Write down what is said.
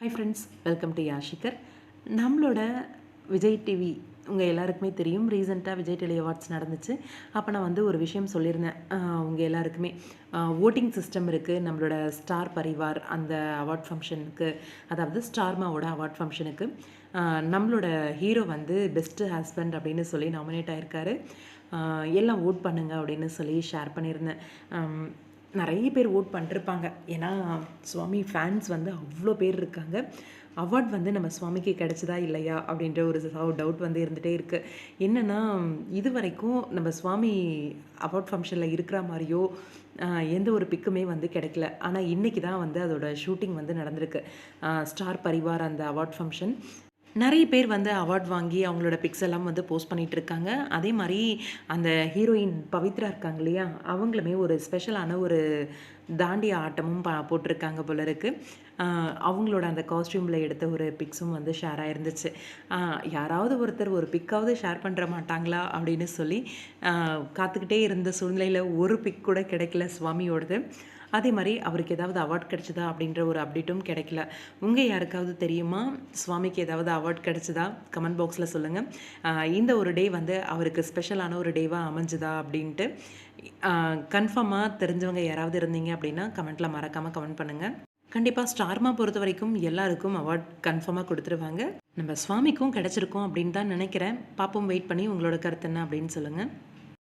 Hi friends welcome to யாஷிகர் நம்மளோட Vijay TV உங்கள் எல்லாருக்குமே தெரியும். ரீசெண்டாக விஜய் டெலி அவார்ட்ஸ் நடந்துச்சு. அப்போ நான் வந்து ஒரு விஷயம் சொல்லியிருந்தேன். உங்கள் எல்லாருக்குமே. ஓட்டிங் சிஸ்டம் இருக்குது நம்மளோட ஸ்டார் பரிவார் அந்த அவார்ட் ஃபங்க்ஷனுக்கு அதாவது ஸ்டார்மாவோட அவார்ட் ஃபங்க்ஷனுக்கு நம்மளோட ஹீரோ வந்து பெஸ்ட்டு ஹஸ்பண்ட் அப்படின்னு சொல்லி நாமினேட் ஆகியிருக்காரு எல்லாம் ஓட் பண்ணுங்க அப்படின்னு சொல்லி ஷேர் பண்ணியிருந்தேன். நிறைய பேர் ஓட் பண்ணிருப்பாங்க. ஏன்னா சுவாமி ஃபேன்ஸ் வந்து அவ்வளோ பேர் இருக்காங்க. அவார்ட் வந்து நம்ம சுவாமிக்கு கிடைச்சதா இல்லையா அப்படின்ற ஒரு டவுட் வந்து இருந்துகிட்டே இருக்குது என்னென்னா இது வரைக்கும் நம்ம சுவாமி அவார்ட் ஃபங்க்ஷனில் இருக்கிற மாதிரியோ எந்த ஒரு பிக்குமே வந்து கிடைக்கல. ஆனால் இன்றைக்கி தான் வந்து அதோட ஷூட்டிங் வந்து நடந்திருக்கு. ஸ்டார் பரிவார் அந்த அவார்ட் ஃபங்க்ஷன் நிறைய பேர் வந்து அவார்ட் வாங்கி அவங்களோட பிக்ஸ் எல்லாம் வந்து போஸ்ட் பண்ணிட்டு இருக்காங்க. அதே மாதிரி அந்த ஹீரோயின் பவித்ரா இருக்காங்க இல்லையா? அவங்களுமே ஒரு ஸ்பெஷலான ஒரு தாண்டிய ஆட்டமும் பா போட்டிருக்காங்க போல இருக்கு. அவங்களோட அந்த காஸ்டியூமில் எடுத்த ஒரு பிக்ஸும் வந்து ஷேர் ஆகிருந்துச்சு யாராவது ஒருத்தர் ஒரு பிக்காவது ஷேர் பண்ணுற மாட்டாங்களா அப்படின்னு சொல்லி காத்துக்கிட்டே இருந்த சூழ்நிலையில் ஒரு பிக் கூட கிடைக்கல சுவாமியோடது. அதே மாதிரி அவருக்கு ஏதாவது அவார்ட் கிடைச்சதா அப்படின்ற ஒரு அப்டேட்டும் கிடைக்கல. உங்கள் யாருக்காவது தெரியுமா? சுவாமிக்கு ஏதாவது அவார்ட் கிடைச்சதா? கமெண்ட் பாக்ஸில் சொல்லுங்கள் இந்த ஒரு டே வந்து அவருக்கு ஸ்பெஷலான ஒரு டேவாக அமைஞ்சுதா அப்படின்ட்டு. கன்ஃபார்மாக தெரிஞ்சவங்க யாராவது இருந்தீங்க அப்படின்னா கமெண்ட்டில் மறக்காமல் கமெண்ட் பண்ணுங்கள் கண்டிப்பாக ஸ்டார்மா பொறுத்த வரைக்கும் எல்லாருக்கும் அவார்ட் கன்ஃபார்மாக கொடுத்துருவாங்க. நம்ம சுவாமிக்கும் கிடச்சிருக்கோம் அப்படின்னு தான் நினைக்கிறேன். பாப்போம் வெயிட் பண்ணி உங்களோட கருத்து என்ன அப்படின்னு சொல்லுங்கள்